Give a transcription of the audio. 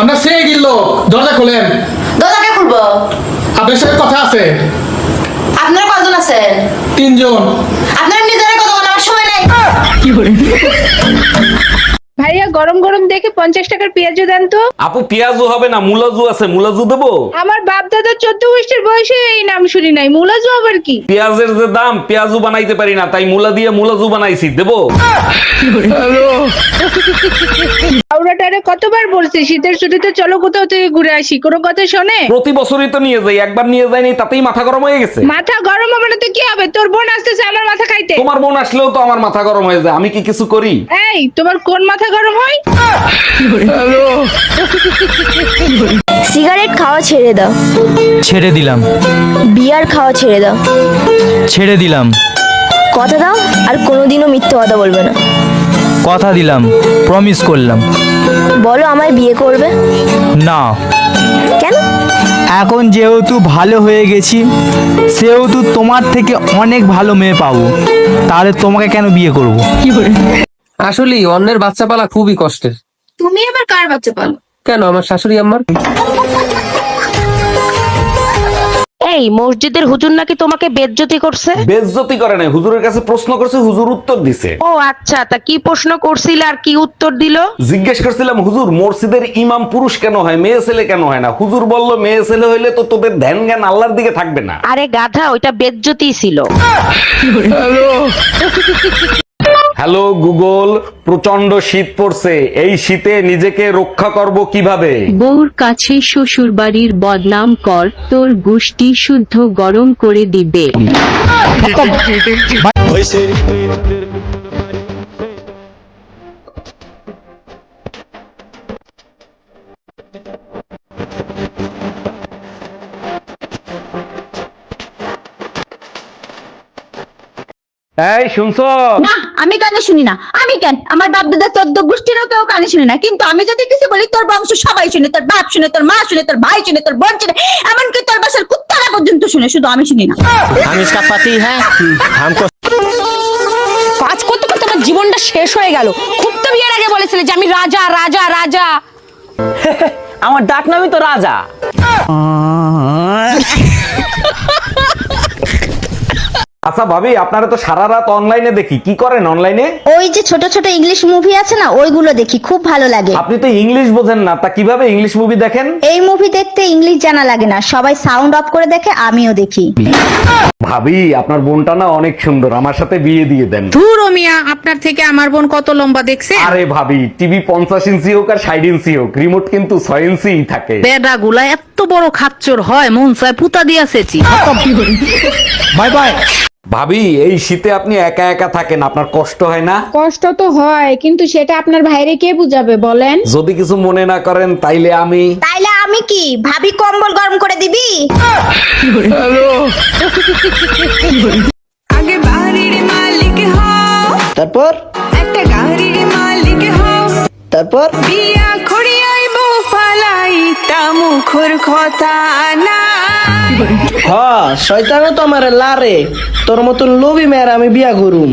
আমরা সে গিল দরজা খোলেন। দরজাকে খুলবো। আপনার সাথে কথা আছে। আপনারা কজন আছেন? তিনজন। আপনারা নিজেরা কত আমার সময় নাই। কি বলেন? ভাইয়া গরম গরম দেখে পঞ্চাশ টাকার পেঁয়াজও দেন তো। আপু পেঁয়াজু হবে না মুলাজু আছে মুলাজু দেবো? আমার বাপ দাদা চোদ্দ বছর বয়সে এই নাম শুনি নাই মুলাজু আবার কি? পেঁয়াজের যে দাম পেঁয়াজু বানাইতে পারি না তাই মুলা দিয়ে মুলাজু বানাইছি দেবো? কতবার বলছি? শীতের ছুটিতে চলো কোথাও থেকে ঘুরে আসি। কোনো কথা শোনে? প্রতি বছরই তো নিয়ে যাই একবার নিয়ে যাইনি তাতেই মাথা গরম হয়ে গেছে। মাথা গরম হবে না তো কি হবে? তোর বোন আসতেছে আমার মাথা খাইতে। তোমার বোন আসলেও তো আমার মাথা গরম হয়ে যায় আমি কি কিছু করি? এই তোমার কোন মাথা গরম হয়? সিগারেট খাওয়া ছেড়ে দাও। ছেড়ে দিলাম। বিয়ার খাওয়া ছেড়ে দাও। ছেড়ে দিলাম। কথা দাও আর কোনোদিনও মিথ্যে কথা বলবে না। কথা দিলাম প্রমিস করলাম। বলো আমায় বিয়ে করবে? না। কেন? এখন যেহেতু ভালো হয়ে গেছি সেহেতু তোমার থেকে অনেক ভালো মেয়ে পাবো তাহলে তোমাকে কেন বিয়ে করব? আসলে অন্যের বাচ্চা পালা খুবই কষ্টের। তুমি এবার কার বাচ্চা পালো? কেন আমার শাশুড়ি আম্মার? এই মসজিদের হুজুর নাকি তোমাকে বেজ্জতি করছে? বেজ্জতি করে নাই হুজুরের কাছে প্রশ্ন করছে হুজুর উত্তর দিছে। ও আচ্ছা তা কি প্রশ্ন করছিল আর কি উত্তর দিল? জিজ্ঞেস করছিলাম হুজুর মসজিদের ইমাম পুরুষ কেন হয় মেয়ে ছেলে কেন হয় না? হুজুর বলল মেয়ে ছেলে হইলে তো তোদের ধ্যান জ্ঞান আল্লাহর দিকে থাকবে না। আরে গাধা ওইটা বেজ্জতি ছিল। হ্যালো গুগল প্রচণ্ড শীত পড়ছে। এই শীতে নিজেকে রক্ষা করব কীভাবে? বউর কাছে শ্বশুর বাড়ির বদনাম কর তোর গুষ্টি শুদ্ধ গরম করে দিবে। এই শুনছো না আমি কানে শুনি না আমি কেন আমার বাপ দাদা চোদ্দ গোষ্ঠীরও কেউ কানে শুনি না কিন্তু আমি যদি কিছু বলি তোর বংশ সবাই শুনে তোর বাপ শুনে তোর মা শুনে তোর ভাই শুনে তোর বোন শুনে এমনকি তোর বাসার কুত্তারা পর্যন্ত শুনে শুধু আমি শুনি না हम इसका पति है हमको কাজ করতে করতে আমার জীবনটা শেষ হয়ে গেল খুব তো বিয়ের আগে বলেছিলে যে আমি রাজা রাজা রাজা আমার ডাক নামই তো রাজা আচ্ছা ভাবি আপনারা তো সারা রাত অনলাইনে দেখি। কি করেন অনলাইনে ওই যে ছোট ছোট ইংলিশ মুভি আছে না ওইগুলো দেখি খুব ভালো লাগে। আপনি তো ইংলিশ বোঝেন না তা কীভাবে ইংলিশ মুভি দেখেন? এই মুভি দেখতে ইংলিশ জানা লাগে না সবাই সাউন্ড অফ করে দেখে আমিও দেখি। ভাবি আপনার বোনটা না অনেক সুন্দর আমার সাথে বিয়ে দিয়ে দেন। ধুর মিয়া আপনার থেকে আমার বোন কত লম্বা দেখছে? আরে ভাবি টিভি পঞ্চাশ ইঞ্চি হোক আর ষাট ইঞ্চি হোক রিমোট কিন্তু ছয় ইঞ্চি থাকে। বেডা গুলা এত বড় খাচ্চর হয় মন চায় পুতা দিয়াছে বাই বাই। ভাবি এই শীতে আপনি একা একা থাকেন আপনার কষ্ট হয় না? কষ্ট তো হয় কিন্তু সেটা আপনার ভাইরে কে বুঝাবে বলেন? যদি কিছু মনে না করেন তাইলে আমি তাইলে আমি কি? ভাবি কম্বল গরম করে দিবি? আগে বাড়ির মালিক হও। তারপর? একটা গাড়ির মালিক হও। তারপর? বিয়া খড়িয়াই বউ ফালাই তা মুখর কথা না হ্যাঁ শয়তানও তো আমার লারে। তোর মতন লোভী মেয়ের আমি বিয়া করুম।